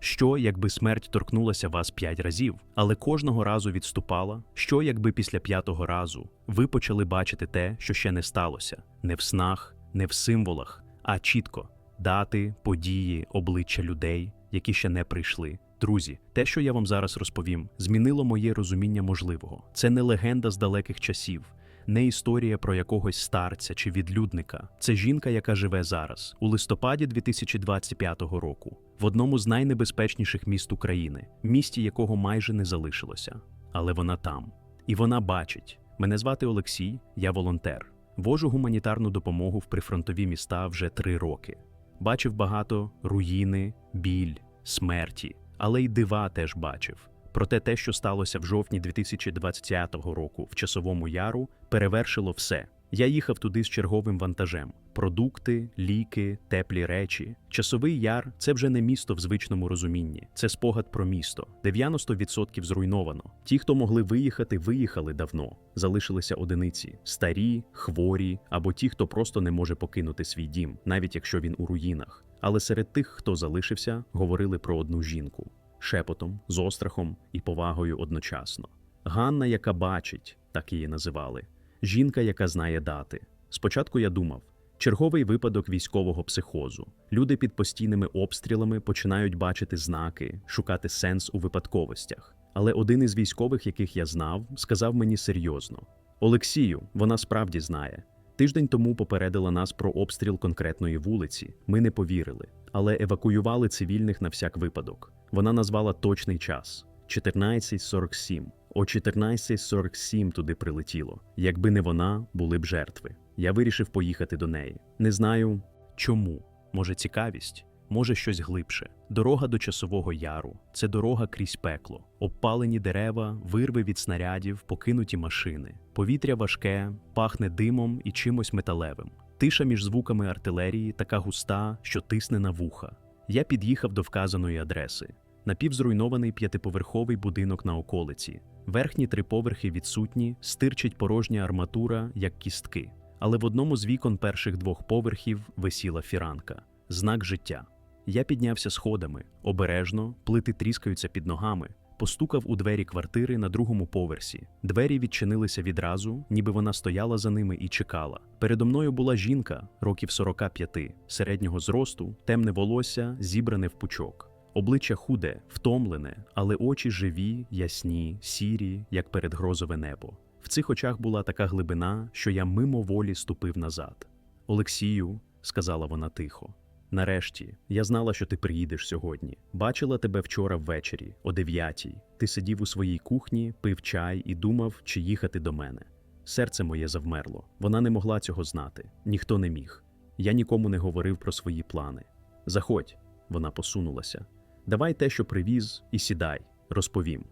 Що, якби смерть торкнулася вас п'ять разів, але кожного разу відступала? Що, якби після п'ятого разу ви почали бачити те, що ще не сталося, не в снах, не в символах, а чітко дати, події, обличчя людей, які ще не прийшли. Друзі, те, що я вам зараз розповім, змінило моє розуміння можливого. Це не легенда з далеких часів, не історія про якогось старця чи відлюдника. Це жінка, яка живе зараз, у листопаді 2025 року, в одному з найнебезпечніших міст України, місті якого майже не залишилося. Але вона там. І вона бачить: мене звати Олексій, я волонтер. Вожу гуманітарну допомогу в прифронтові міста вже три роки. Бачив багато руїни, біль, смерті, але й дива теж бачив. Проте те, що сталося в жовтні 2020 року в часовому яру, перевершило все. Я їхав туди з черговим вантажем: продукти, ліки, теплі речі. Часовий яр це вже не місто в звичному розумінні, це спогад про місто. 90% зруйновано. Ті, хто могли виїхати, виїхали давно. Залишилися одиниці: старі, хворі або ті, хто просто не може покинути свій дім, навіть якщо він у руїнах. Але серед тих, хто залишився, говорили про одну жінку шепотом, з острахом і повагою одночасно. Ганна, яка бачить, так її називали. Жінка, яка знає дати. Спочатку я думав, черговий випадок військового психозу. Люди під постійними обстрілами починають бачити знаки, шукати сенс у випадковостях. Але один із військових, яких я знав, сказав мені серйозно: Олексію, вона справді знає. Тиждень тому попередила нас про обстріл конкретної вулиці. Ми не повірили, але евакуювали цивільних на всяк випадок. Вона назвала точний час 14.47. О 14.47 туди прилетіло. Якби не вона, були б жертви. Я вирішив поїхати до неї. Не знаю чому. Може, цікавість, може щось глибше. Дорога до часового яру це дорога крізь пекло, обпалені дерева, вирви від снарядів, покинуті машини. Повітря важке, пахне димом і чимось металевим. Тиша між звуками артилерії така густа, що тисне на вуха. Я під'їхав до вказаної адреси. Напівзруйнований п'ятиповерховий будинок на околиці. Верхні три поверхи відсутні, стирчить порожня арматура, як кістки. Але в одному з вікон перших двох поверхів висіла фіранка знак життя. Я піднявся сходами, обережно, плити тріскаються під ногами, постукав у двері квартири на другому поверсі. Двері відчинилися відразу, ніби вона стояла за ними і чекала. Передо мною була жінка, років 45, середнього зросту, темне волосся, зібране в пучок. Обличчя худе, втомлене, але очі живі, ясні, сірі, як передгрозове небо. В цих очах була така глибина, що я мимоволі ступив назад. Олексію, сказала вона тихо. Нарешті, я знала, що ти приїдеш сьогодні. Бачила тебе вчора ввечері, о дев'ятій. Ти сидів у своїй кухні, пив чай і думав, чи їхати до мене. Серце моє завмерло. Вона не могла цього знати, ніхто не міг. Я нікому не говорив про свої плани. Заходь, вона посунулася. Давай те, що привіз, і сідай, розповім.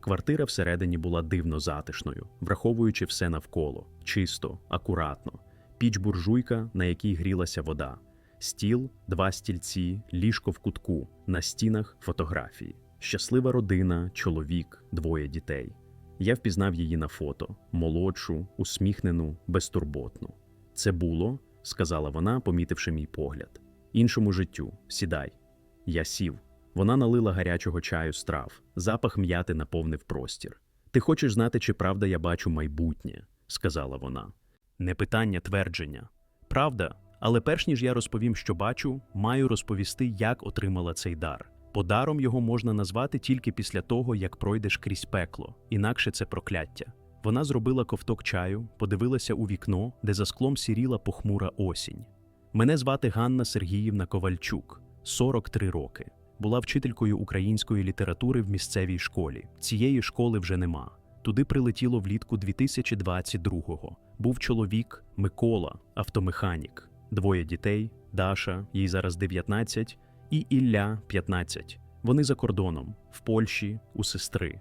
Квартира всередині була дивно затишною, враховуючи все навколо, чисто, акуратно, піч буржуйка, на якій грілася вода, стіл, два стільці, ліжко в кутку, на стінах фотографії, щаслива родина, чоловік, двоє дітей. Я впізнав її на фото молодшу, усміхнену, безтурботну. Це було, сказала вона, помітивши мій погляд. Іншому життю, сідай. Я сів. Вона налила гарячого чаю з трав, запах м'яти наповнив простір. Ти хочеш знати, чи правда я бачу майбутнє, сказала вона. Не питання твердження. Правда, але перш ніж я розповім, що бачу, маю розповісти, як отримала цей дар. Подаром його можна назвати тільки після того, як пройдеш крізь пекло, інакше це прокляття. Вона зробила ковток чаю, подивилася у вікно, де за склом сіріла похмура осінь. Мене звати Ганна Сергіївна Ковальчук, 43 роки. Була вчителькою української літератури в місцевій школі. Цієї школи вже нема. Туди прилетіло влітку 2022-го. Був чоловік Микола, автомеханік, двоє дітей, Даша, їй зараз 19, і Ілля 15. Вони за кордоном, в Польщі, у сестри.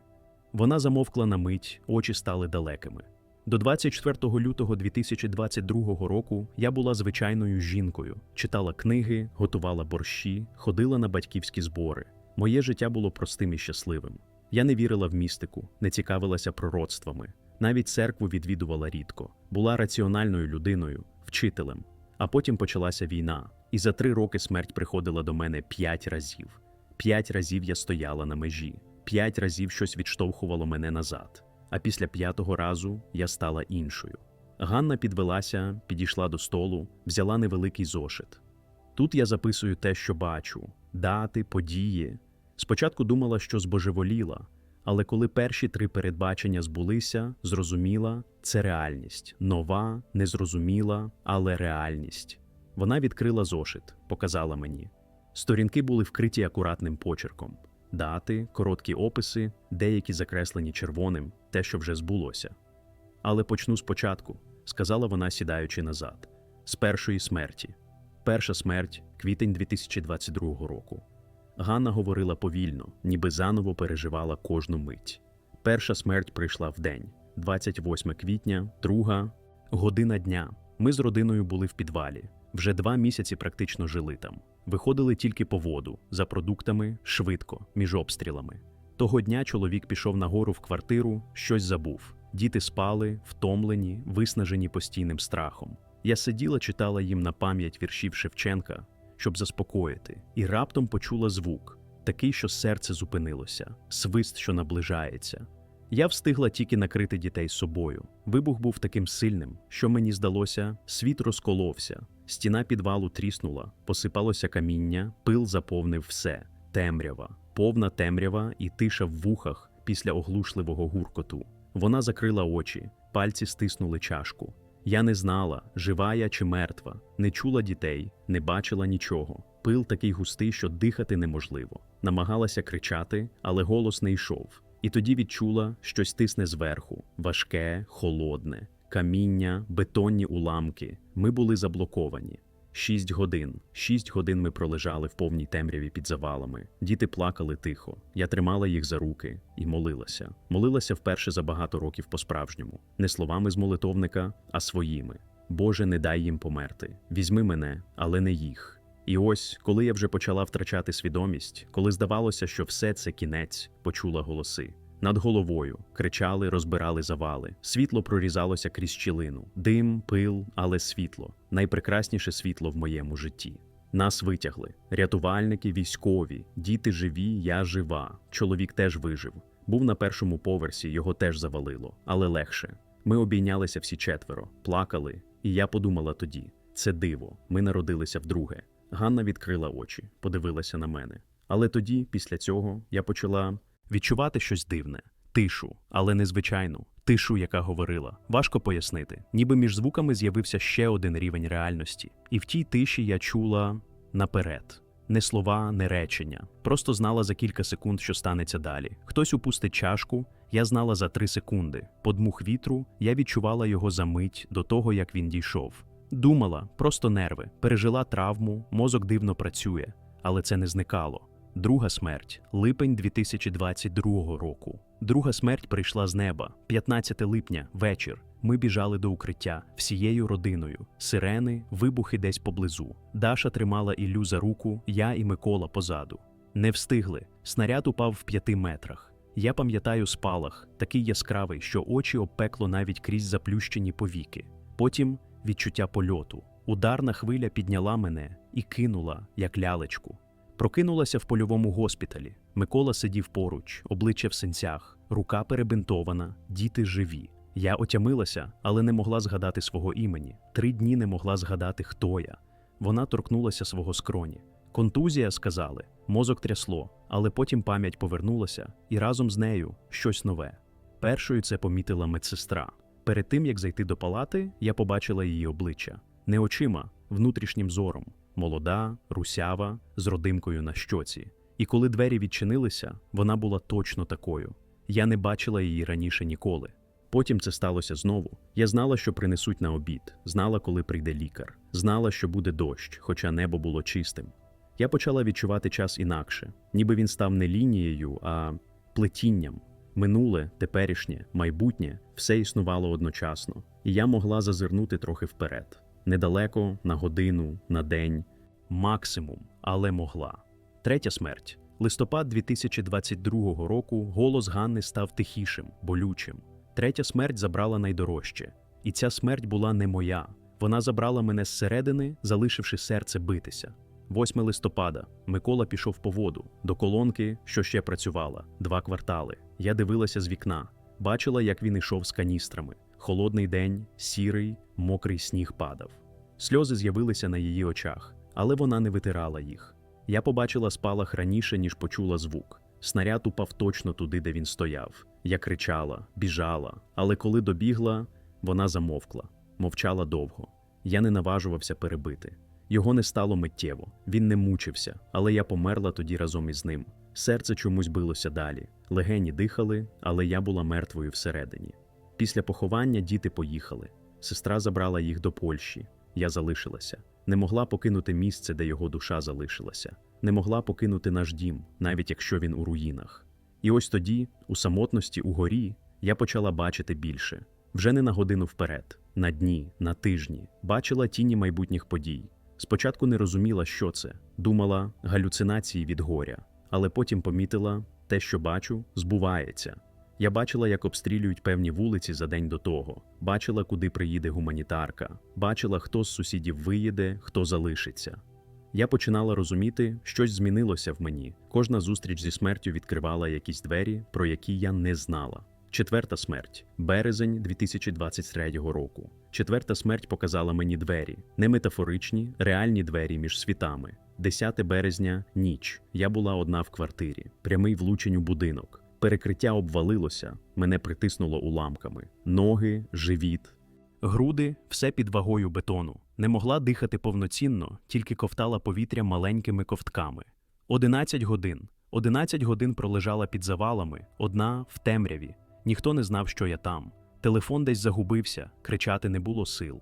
Вона замовкла на мить, очі стали далекими. До 24 лютого 2022 року я була звичайною жінкою, читала книги, готувала борщі, ходила на батьківські збори. Моє життя було простим і щасливим. Я не вірила в містику, не цікавилася пророцтвами. Навіть церкву відвідувала рідко, була раціональною людиною, вчителем. А потім почалася війна, і за три роки смерть приходила до мене п'ять разів. П'ять разів я стояла на межі, п'ять разів щось відштовхувало мене назад. А після п'ятого разу я стала іншою. Ганна підвелася, підійшла до столу, взяла невеликий зошит. Тут я записую те, що бачу: дати, події. Спочатку думала, що збожеволіла, але коли перші три передбачення збулися, зрозуміла це реальність, нова, незрозуміла, але реальність. Вона відкрила зошит, показала мені. Сторінки були вкриті акуратним почерком. Дати, короткі описи, деякі закреслені червоним, те, що вже збулося. Але почну спочатку, сказала вона, сідаючи назад, з першої смерті. Перша смерть квітень 2022 року. Ганна говорила повільно, ніби заново переживала кожну мить. Перша смерть прийшла вдень, 28 квітня, друга година дня. Ми з родиною були в підвалі. Вже два місяці практично жили там. Виходили тільки по воду, за продуктами, швидко, між обстрілами. Того дня чоловік пішов нагору в квартиру, щось забув. Діти спали, втомлені, виснажені постійним страхом. Я сиділа, читала їм на пам'ять віршів Шевченка, щоб заспокоїти, і раптом почула звук, такий, що серце зупинилося, свист, що наближається. Я встигла тільки накрити дітей собою. Вибух був таким сильним, що мені здалося, світ розколовся, стіна підвалу тріснула, посипалося каміння, пил заповнив все, темрява, повна темрява і тиша в вухах після оглушливого гуркоту. Вона закрила очі, пальці стиснули чашку. Я не знала, жива я чи мертва, не чула дітей, не бачила нічого. Пил такий густий, що дихати неможливо. Намагалася кричати, але голос не йшов. І тоді відчула, щось тисне зверху важке, холодне, каміння, бетонні уламки. Ми були заблоковані. Шість годин. Шість годин ми пролежали в повній темряві під завалами. Діти плакали тихо. Я тримала їх за руки і молилася. Молилася вперше за багато років по-справжньому, не словами з молитовника, а своїми. Боже, не дай їм померти. Візьми мене, але не їх. І ось, коли я вже почала втрачати свідомість, коли здавалося, що все це кінець, почула голоси. Над головою кричали, розбирали завали. Світло прорізалося крізь щілину. Дим, пил, але світло найпрекрасніше світло в моєму житті. Нас витягли. Рятувальники, військові, діти живі, я жива. Чоловік теж вижив. Був на першому поверсі, його теж завалило, але легше. Ми обійнялися всі четверо, плакали, і я подумала тоді: це диво, ми народилися вдруге. Ганна відкрила очі, подивилася на мене. Але тоді, після цього, я почала відчувати щось дивне, тишу, але незвичайну, тишу, яка говорила. Важко пояснити, ніби між звуками з'явився ще один рівень реальності, і в тій тиші я чула наперед. Не слова, не речення. Просто знала за кілька секунд, що станеться далі. Хтось упустить чашку, я знала за три секунди. Подмух вітру, я відчувала його за мить до того, як він дійшов. Думала, просто нерви, пережила травму, мозок дивно працює, але це не зникало. Друга смерть липень 2022 року. Друга смерть прийшла з неба, 15 липня, вечір. Ми біжали до укриття всією родиною. Сирени, вибухи десь поблизу. Даша тримала Іллю за руку, я і Микола позаду. Не встигли. Снаряд упав в п'яти метрах. Я пам'ятаю спалах, такий яскравий, що очі обпекло навіть крізь заплющені повіки. Потім відчуття польоту. Ударна хвиля підняла мене і кинула, як лялечку. Прокинулася в польовому госпіталі. Микола сидів поруч, обличчя в синцях, рука перебинтована, діти живі. Я отямилася, але не могла згадати свого імені. Три дні не могла згадати, хто я. Вона торкнулася свого скроні. Контузія, сказали, мозок трясло, але потім пам'ять повернулася, і разом з нею щось нове. Першою це помітила медсестра. Перед тим як зайти до палати, я побачила її обличчя не очима, внутрішнім зором, молода, русява, з родимкою на щоці. І коли двері відчинилися, вона була точно такою. Я не бачила її раніше ніколи. Потім це сталося знову. Я знала, що принесуть на обід, знала, коли прийде лікар, знала, що буде дощ, хоча небо було чистим. Я почала відчувати час інакше, ніби він став не лінією, а плетінням. Минуле, теперішнє, майбутнє все існувало одночасно, і я могла зазирнути трохи вперед. Недалеко, на годину, на день, максимум, але могла. Третя смерть. Листопад 2022 року голос Ганни став тихішим, болючим. Третя смерть забрала найдорожче. І ця смерть була не моя. Вона забрала мене зсередини, залишивши серце битися. 8 листопада. Микола пішов по воду до колонки, що ще працювала, два квартали. Я дивилася з вікна, бачила, як він йшов з каністрами. Холодний день, сірий, мокрий сніг падав. Сльози з'явилися на її очах, але вона не витирала їх. Я побачила спалах раніше, ніж почула звук. Снаряд упав точно туди, де він стояв. Я кричала, біжала, але коли добігла, вона замовкла, мовчала довго. Я не наважувався перебити. Його не стало миттєво, він не мучився, але я померла тоді разом із ним. Серце чомусь билося далі. Легені дихали, але я була мертвою всередині. Після поховання діти поїхали. Сестра забрала їх до Польщі. Я залишилася. Не могла покинути місце, де його душа залишилася. Не могла покинути наш дім, навіть якщо він у руїнах. І ось тоді, у самотності угорі, я почала бачити більше. Вже не на годину вперед, на дні, на тижні, бачила тіні майбутніх подій. Спочатку не розуміла, що це, думала галюцинації від горя, але потім помітила те, що бачу, збувається. Я бачила, як обстрілюють певні вулиці за день до того, бачила, куди приїде гуманітарка, бачила, хто з сусідів виїде, хто залишиться. Я починала розуміти, щось змінилося в мені. Кожна зустріч зі смертю відкривала якісь двері, про які я не знала. Четверта смерть березень 2023 року. Четверта смерть показала мені двері, не метафоричні, реальні двері між світами. 10 березня ніч. Я була одна в квартирі, прямий влучень у будинок. Перекриття обвалилося, мене притиснуло уламками. Ноги, живіт. Груди все під вагою бетону. Не могла дихати повноцінно, тільки ковтала повітря маленькими ковтками. 11 годин. 11 годин пролежала під завалами, одна в темряві. Ніхто не знав, що я там. Телефон десь загубився, кричати не було сил.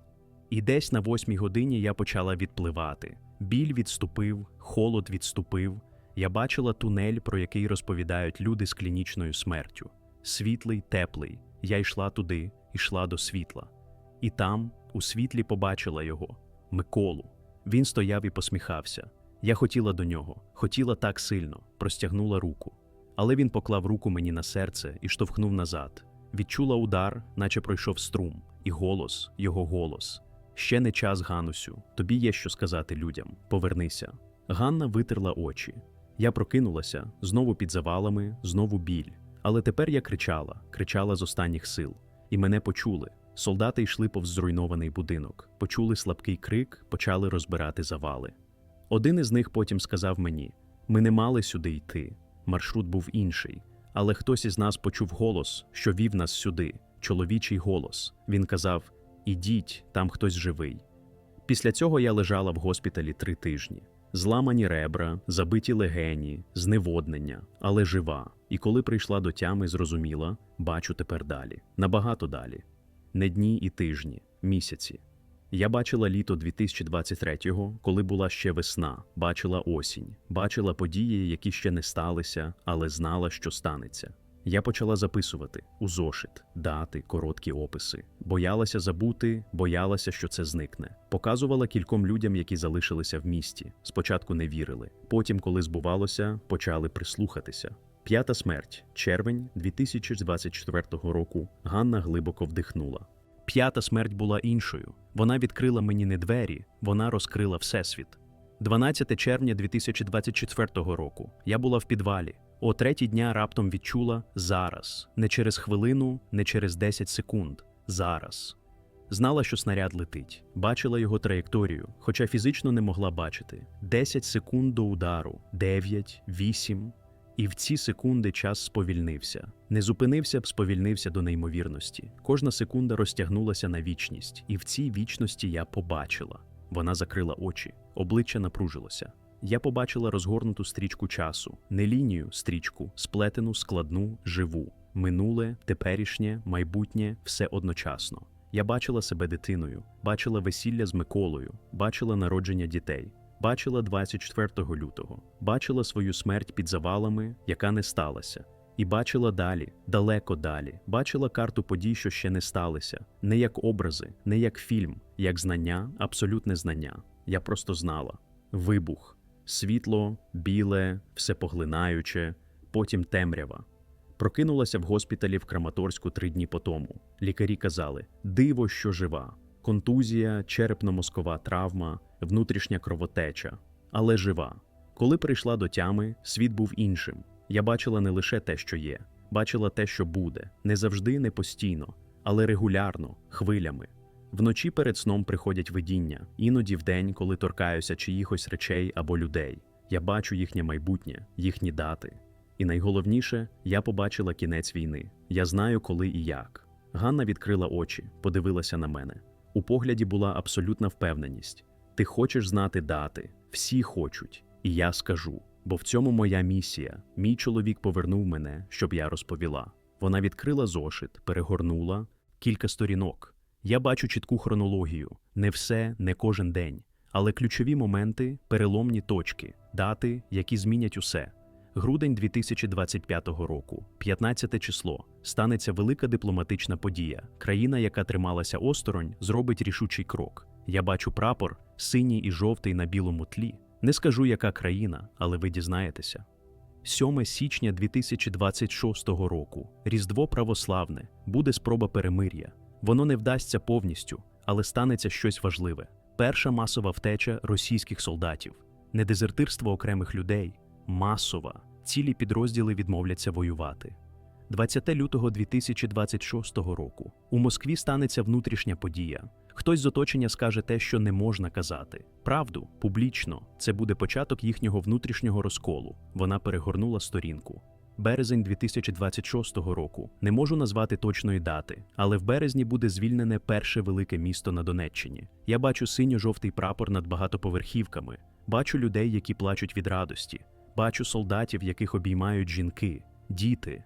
І десь на восьмій годині я почала відпливати. Біль відступив, холод відступив. Я бачила тунель, про який розповідають люди з клінічною смертю. Світлий, теплий. Я йшла туди, йшла до світла. І там, у світлі, побачила його Миколу. Він стояв і посміхався. Я хотіла до нього, хотіла так сильно, простягнула руку. Але він поклав руку мені на серце і штовхнув назад. Відчула удар, наче пройшов струм, і голос, його голос. Ще не час, Ганусю. Тобі є що сказати людям. Повернися. Ганна витерла очі. Я прокинулася знову під завалами, знову біль. Але тепер я кричала, кричала з останніх сил. І мене почули. Солдати йшли повз зруйнований будинок, почули слабкий крик, почали розбирати завали. Один із них потім сказав мені: ми не мали сюди йти. Маршрут був інший, але хтось із нас почув голос, що вів нас сюди, чоловічий голос. Він казав: Ідіть, там хтось живий. Після цього я лежала в госпіталі три тижні. Зламані ребра, забиті легені, зневоднення, але жива. І коли прийшла до тями, зрозуміла, бачу тепер далі, набагато далі. Не дні і тижні, місяці. Я бачила літо 2023-го, коли була ще весна, бачила осінь, бачила події, які ще не сталися, але знала, що станеться. Я почала записувати у зошит, дати, короткі описи. Боялася забути, боялася, що це зникне. Показувала кільком людям, які залишилися в місті. Спочатку не вірили. Потім, коли збувалося, почали прислухатися. П'ята смерть, червень 2024 року. Ганна глибоко вдихнула. П'ята смерть була іншою. Вона відкрила мені не двері, вона розкрила всесвіт. 12 червня 2024 року. Я була в підвалі. О третій дня раптом відчула зараз, не через хвилину, не через 10 секунд. Зараз. Знала, що снаряд летить, бачила його траєкторію, хоча фізично не могла бачити. 10 секунд до удару, 9, 8. І в ці секунди час сповільнився. Не зупинився б, сповільнився до неймовірності. Кожна секунда розтягнулася на вічність, і в цій вічності я побачила. Вона закрила очі, обличчя напружилося. Я побачила розгорнуту стрічку часу, не лінію, стрічку, сплетену, складну, живу, минуле, теперішнє, майбутнє все одночасно. Я бачила себе дитиною, бачила весілля з Миколою, бачила народження дітей, бачила 24 лютого, бачила свою смерть під завалами, яка не сталася. І бачила далі, далеко далі, бачила карту подій, що ще не сталися, не як образи, не як фільм, як знання, абсолютне знання. Я просто знала. Вибух, світло, біле, всепоглинаюче, потім темрява. Прокинулася в госпіталі в Краматорську три дні по тому. Лікарі казали: диво, що жива, контузія, черепно-мозкова травма, внутрішня кровотеча. але жива. Коли прийшла до тями, світ був іншим. Я бачила не лише те, що є, бачила те, що буде, не завжди, не постійно, але регулярно, хвилями. Вночі перед сном приходять видіння, іноді вдень, коли торкаюся чиїхось речей або людей. Я бачу їхнє майбутнє, їхні дати. І найголовніше, я побачила кінець війни. Я знаю, коли і як. Ганна відкрила очі, подивилася на мене. У погляді була абсолютна впевненість. Ти хочеш знати дати, всі хочуть, і я скажу. Бо в цьому моя місія. Мій чоловік повернув мене, щоб я розповіла. Вона відкрила зошит, перегорнула кілька сторінок. Я бачу чітку хронологію, не все, не кожен день, але ключові моменти, переломні точки, дати, які змінять усе. Грудень 2025 року, 15 число, станеться велика дипломатична подія. Країна, яка трималася осторонь, зробить рішучий крок. Я бачу прапор, синій і жовтий на білому тлі. Не скажу, яка країна, але ви дізнаєтеся. 7 січня 2026 року, Різдво православне, буде спроба перемир'я. Воно не вдасться повністю, але станеться щось важливе. Перша масова втеча російських солдатів, не дезертирство окремих людей, масова. Цілі підрозділи відмовляться воювати. 20 лютого 2026 року у Москві станеться внутрішня подія. Хтось з оточення скаже те, що не можна казати. Правду, публічно, це буде початок їхнього внутрішнього розколу. Вона перегорнула сторінку. Березень 2026 року. Не можу назвати точної дати, але в березні буде звільнене перше велике місто на Донеччині. Я бачу синьо-жовтий прапор над багатоповерхівками, бачу людей, які плачуть від радості, бачу солдатів, яких обіймають жінки, діти.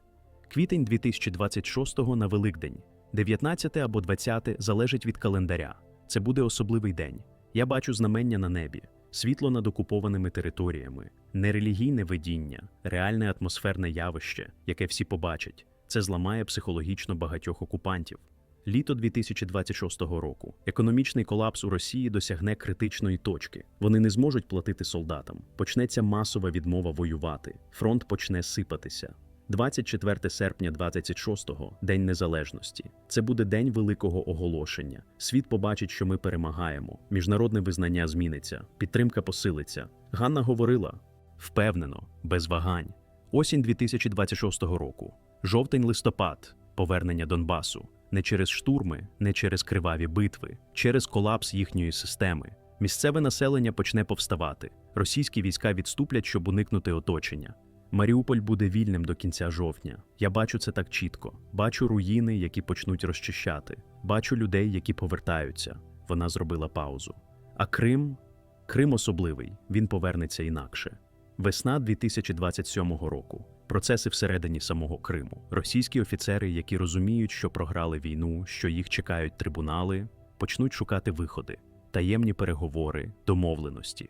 Квітень 2026 на Великдень. 19 або 20 залежить від календаря. Це буде особливий день. Я бачу знамення на небі, світло над окупованими територіями, нерелігійне видіння, реальне атмосферне явище, яке всі побачать. Це зламає психологічно багатьох окупантів. Літо 2026 року. Економічний колапс у Росії досягне критичної точки. Вони не зможуть платити солдатам. Почнеться масова відмова воювати. Фронт почне сипатися. 24 серпня 26-го – День Незалежності. Це буде день великого оголошення. Світ побачить, що ми перемагаємо. Міжнародне визнання зміниться, підтримка посилиться. Ганна говорила впевнено, без вагань. Осінь 2026 року. Жовтень-листопад. Повернення Донбасу. Не через штурми, не через криваві битви, через колапс їхньої системи. Місцеве населення почне повставати. Російські війська відступлять, щоб уникнути оточення. Маріуполь буде вільним до кінця жовтня. Я бачу це так чітко. Бачу руїни, які почнуть розчищати. Бачу людей, які повертаються. Вона зробила паузу. А Крим Крим особливий, він повернеться інакше. Весна 2027 року. Процеси всередині самого Криму. Російські офіцери, які розуміють, що програли війну, що їх чекають трибунали, почнуть шукати виходи, таємні переговори, домовленості.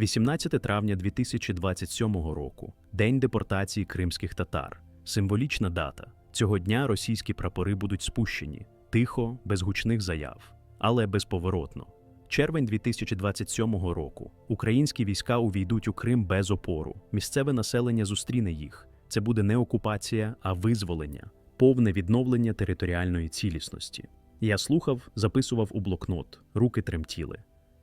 18 травня 2027 року день депортації кримських татар. Символічна дата. Цього дня російські прапори будуть спущені тихо, без гучних заяв, але безповоротно. Червень 2027 року. Українські війська увійдуть у Крим без опору. Місцеве населення зустріне їх. Це буде не окупація, а визволення, повне відновлення територіальної цілісності. Я слухав, записував у блокнот, руки тремтіли.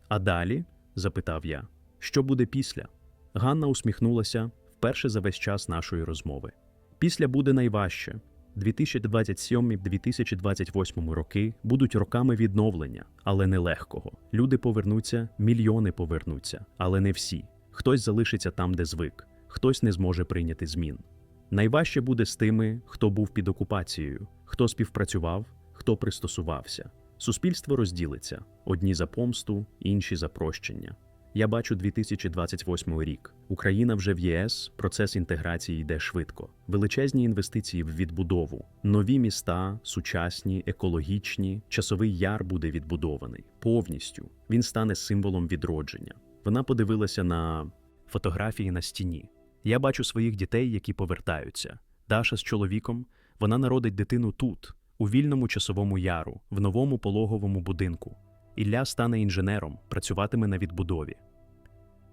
А далі? запитав я. Що буде після? Ганна усміхнулася вперше за весь час нашої розмови. Після буде найважче. 2027-2028 роки будуть роками відновлення, але не легкого. Люди повернуться, мільйони повернуться, але не всі. Хтось залишиться там, де звик, хтось не зможе прийняти змін. Найважче буде з тими, хто був під окупацією, хто співпрацював, хто пристосувався. Суспільство розділиться: одні за помсту, інші за прощення. Я бачу 2028 рік. Україна вже в ЄС, процес інтеграції йде швидко. Величезні інвестиції в відбудову, нові міста, сучасні, екологічні. Часовий яр буде відбудований повністю. Він стане символом відродження. Вона подивилася на фотографії на стіні. Я бачу своїх дітей, які повертаються. Даша з чоловіком. Вона народить дитину тут, у вільному часовому яру, в новому пологовому будинку. Ілля стане інженером, працюватиме на відбудові.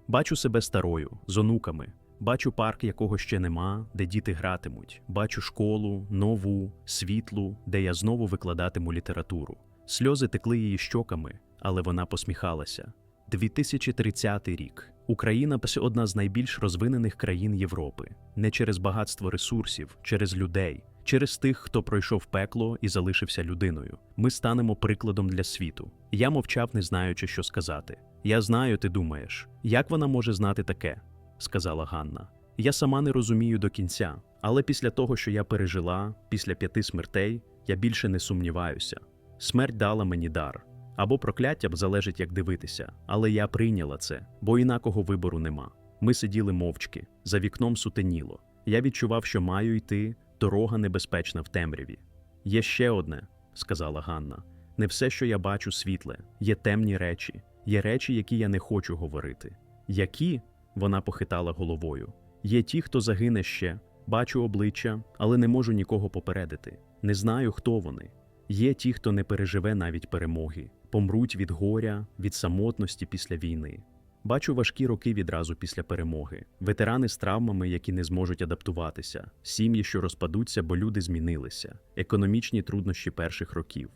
Бачу себе старою, з онуками. Бачу парк, якого ще нема, де діти гратимуть. Бачу школу, нову, світлу, де я знову викладатиму літературу. Сльози текли її щоками, але вона посміхалася. 2030 рік. Україна одна з найбільш розвинених країн Європи, не через багатство ресурсів, через людей, через тих, хто пройшов пекло і залишився людиною. Ми станемо прикладом для світу. Я мовчав, не знаючи, що сказати. Я знаю, ти думаєш, як вона може знати таке? сказала Ганна. Я сама не розумію до кінця, але після того, що я пережила, після п'яти смертей, я більше не сумніваюся. Смерть дала мені дар. Або прокляття б залежить, як дивитися, але я прийняла це, бо інакого вибору нема. Ми сиділи мовчки, за вікном сутеніло. Я відчував, що маю йти, дорога небезпечна в темряві. Є ще одне, сказала Ганна. Не все, що я бачу, світле, є темні речі, є речі, які я не хочу говорити. Які? Вона похитала головою. Є ті, хто загине ще, бачу обличчя, але не можу нікого попередити. Не знаю, хто вони. Є ті, хто не переживе навіть перемоги, помруть від горя, від самотності після війни. Бачу важкі роки відразу після перемоги, ветерани з травмами, які не зможуть адаптуватися, сім'ї, що розпадуться, бо люди змінилися, економічні труднощі перших років.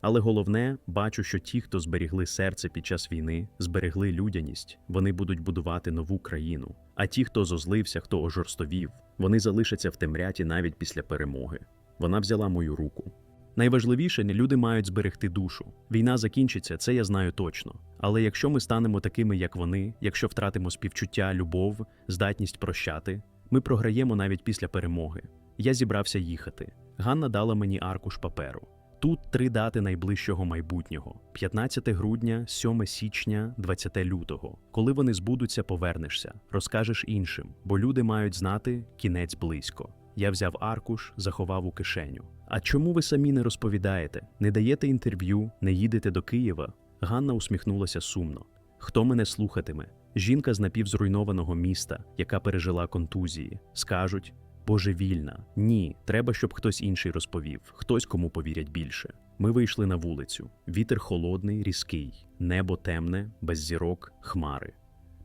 Але головне, бачу, що ті, хто зберігли серце під час війни, зберегли людяність, вони будуть будувати нову країну. А ті, хто зозлився, хто ожорстовів, вони залишаться в темряті навіть після перемоги. Вона взяла мою руку. Найважливіше, не люди мають зберегти душу. Війна закінчиться, це я знаю точно. Але якщо ми станемо такими, як вони, якщо втратимо співчуття, любов, здатність прощати, ми програємо навіть після перемоги. Я зібрався їхати. Ганна дала мені аркуш паперу. Тут три дати найближчого майбутнього: 15 грудня, 7 січня, 20 лютого. Коли вони збудуться, повернешся, розкажеш іншим, бо люди мають знати кінець близько. Я взяв аркуш, заховав у кишеню. А чому ви самі не розповідаєте, не даєте інтерв'ю, не їдете до Києва? Ганна усміхнулася сумно. Хто мене слухатиме? Жінка з напівзруйнованого міста, яка пережила контузії, скажуть божевільна. Ні, треба, щоб хтось інший розповів, хтось кому повірять більше. Ми вийшли на вулицю. Вітер холодний, різкий, небо темне, без зірок, хмари.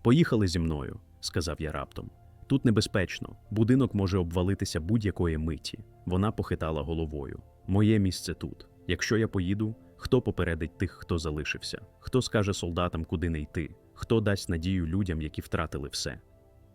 Поїхали зі мною, сказав я раптом. Тут небезпечно, будинок може обвалитися будь-якої миті. Вона похитала головою. Моє місце тут. Якщо я поїду, хто попередить тих, хто залишився, хто скаже солдатам, куди не йти, хто дасть надію людям, які втратили все.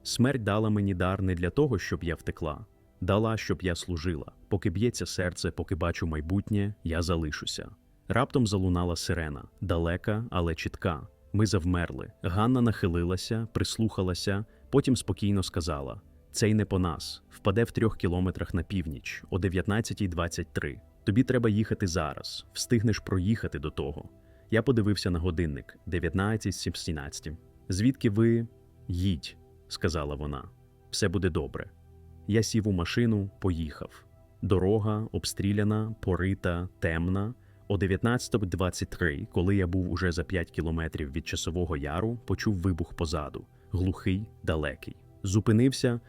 Смерть дала мені дар не для того, щоб я втекла, дала, щоб я служила. Поки б'ється серце, поки бачу майбутнє, я залишуся. Раптом залунала сирена, далека, але чітка. Ми завмерли. Ганна нахилилася, прислухалася, потім спокійно сказала: Цей не по нас, впаде в трьох кілометрах на північ, о 19.23. Тобі треба їхати зараз, встигнеш проїхати до того. Я подивився на годинник 19.17. Звідки ви їдь, сказала вона. Все буде добре. Я сів у машину, поїхав. Дорога обстріляна, порита, темна. О 19.23, коли я був уже за 5 кілометрів від часового яру, почув вибух позаду, глухий, далекий. Зупинився,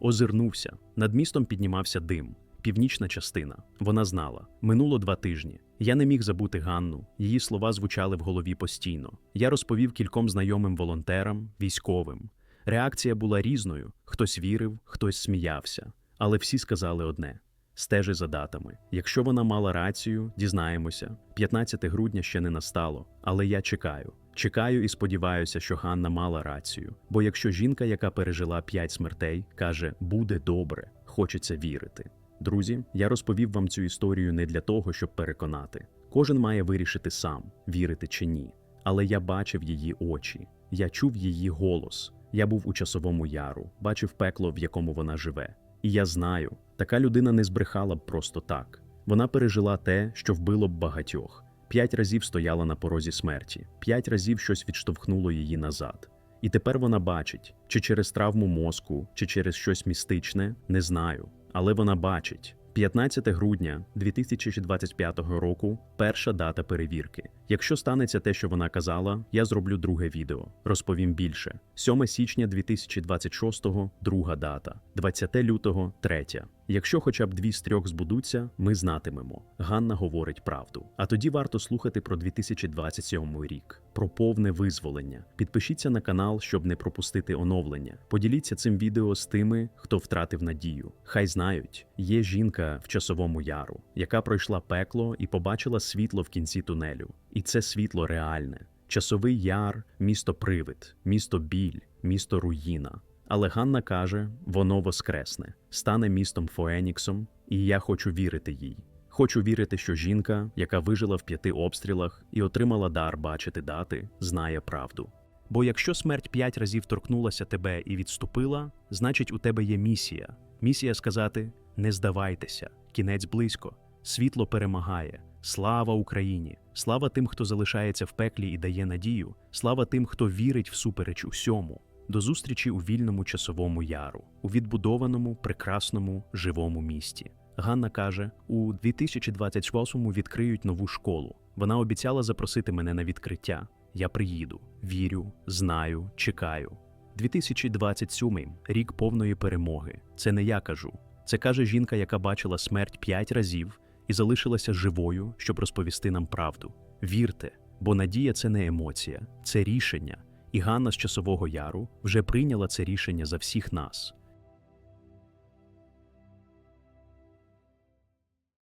озирнувся. Над містом піднімався дим. Північна частина. Вона знала. Минуло два тижні. Я не міг забути Ганну. Її слова звучали в голові постійно. Я розповів кільком знайомим волонтерам, військовим. Реакція була різною: хтось вірив, хтось сміявся. Але всі сказали одне: стежи за датами. Якщо вона мала рацію, дізнаємося. 15 грудня ще не настало, але я чекаю. Чекаю і сподіваюся, що Ганна мала рацію. Бо якщо жінка, яка пережила п'ять смертей, каже буде добре, хочеться вірити. Друзі, я розповів вам цю історію не для того, щоб переконати. Кожен має вирішити сам, вірити чи ні. Але я бачив її очі, я чув її голос. Я був у часовому яру, бачив пекло, в якому вона живе. І я знаю, така людина не збрехала б просто так. Вона пережила те, що вбило б багатьох. П'ять разів стояла на порозі смерті, п'ять разів щось відштовхнуло її назад. І тепер вона бачить, чи через травму мозку, чи через щось містичне, не знаю. Але вона бачить. 15 грудня 2025 року перша дата перевірки. Якщо станеться те, що вона казала, я зроблю друге відео. Розповім більше. 7 січня 2026 друга дата, 20 лютого третя. Якщо хоча б дві з трьох збудуться, ми знатимемо. Ганна говорить правду. А тоді варто слухати про 2027 рік, про повне визволення. Підпишіться на канал, щоб не пропустити оновлення. Поділіться цим відео з тими, хто втратив надію. Хай знають, є жінка в часовому яру, яка пройшла пекло і побачила світло в кінці тунелю. І це світло реальне. Часовий яр, місто привид, місто біль, місто руїна. Але Ганна каже, воно воскресне, стане містом Фоеніксом, і я хочу вірити їй. Хочу вірити, що жінка, яка вижила в п'яти обстрілах і отримала дар бачити дати, знає правду. Бо якщо смерть п'ять разів торкнулася тебе і відступила, значить у тебе є місія. Місія сказати: не здавайтеся, кінець близько, світло перемагає. Слава Україні! Слава тим, хто залишається в пеклі і дає надію. Слава тим, хто вірить всупереч усьому. До зустрічі у вільному часовому яру, у відбудованому, прекрасному, живому місті. Ганна каже: у 2028-му відкриють нову школу. Вона обіцяла запросити мене на відкриття. Я приїду, вірю, знаю, чекаю. 2027 – рік повної перемоги. Це не я кажу. Це каже жінка, яка бачила смерть п'ять разів і залишилася живою, щоб розповісти нам правду. Вірте, бо надія це не емоція, це рішення. І Ганна з часового яру вже прийняла це рішення за всіх нас.